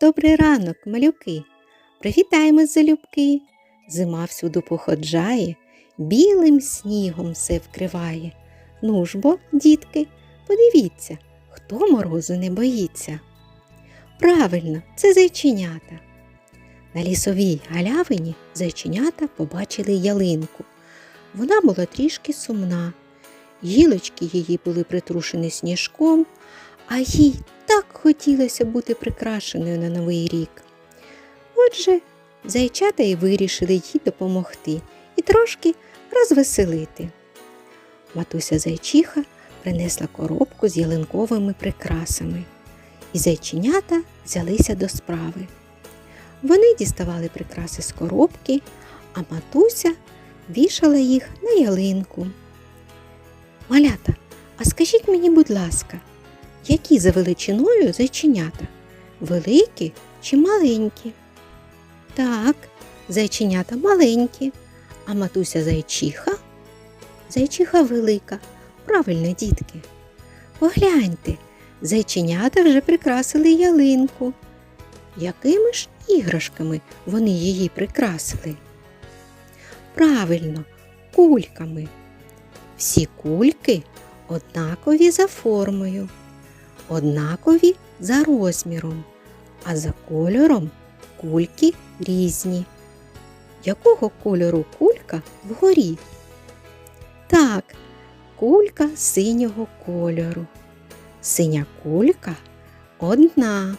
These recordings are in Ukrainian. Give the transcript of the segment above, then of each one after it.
Добрий ранок, малюки. Привітаємо залюбки. Зима всюду походжає, білим снігом все вкриває. Ну ж бо, дітки, подивіться, хто морозу не боїться. Правильно, це зайченята. На лісовій галявині зайченята побачили ялинку. Вона була трішки сумна. Гілочки її були притрушені сніжком, а їй так хотілося бути прикрашеною на новий рік. Отже, зайчата й вирішили їй допомогти і трошки розвеселити. Матуся зайчиха принесла коробку з ялинковими прикрасами, і зайченята взялися до справи. Вони діставали прикраси з коробки, а матуся вішала їх на ялинку. Малята, а скажіть мені, будь ласка, які за величиною зайченята? Великі чи маленькі? Так, зайченята маленькі, а матуся зайчиха? Зайчиха велика. Правильно, дітки. Погляньте, зайченята вже прикрасили ялинку. Якими ж іграшками вони її прикрасили? Правильно, кульками. Всі кульки однакові за формою, однакові за розміром, а за кольором кульки різні. Якого кольору кулька вгорі? Так, кулька синього кольору. Синя кулька одна.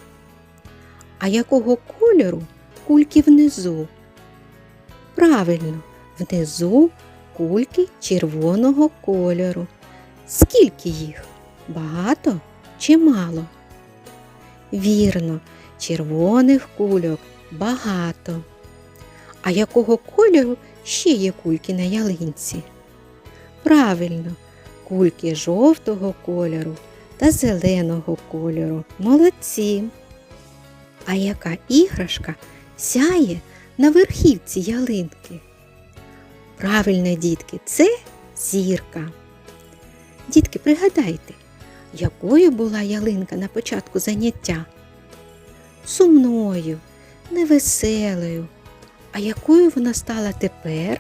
А якого кольору кульки внизу? Правильно, внизу кульки червоного кольору. Скільки їх? Багато чи? Вірно, червоних кульок багато. А якого кольору ще є кульки на ялинці? Правильно, кульки жовтого кольору та зеленого кольору. Молодці. А яка іграшка сяє на верхівці ялинки? Правильно, дітки, це зірка. Дітки, пригадайте, якою була ялинка на початку заняття? Сумною, невеселою. А якою вона стала тепер?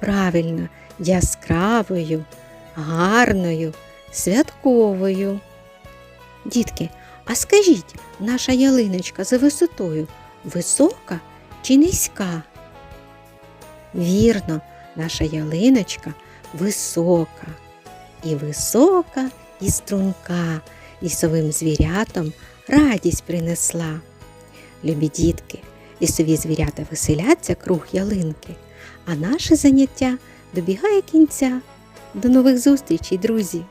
Правильно, яскравою, гарною, святковою. Дітки, а скажіть, наша ялиночка за висотою висока чи низька? Вірно, наша ялиночка висока. І висока, і струнка лісовим звірятам радість принесла. Любі дітки, лісові звірята веселяться круг ялинки, а наше заняття добігає кінця. До нових зустрічей, друзі!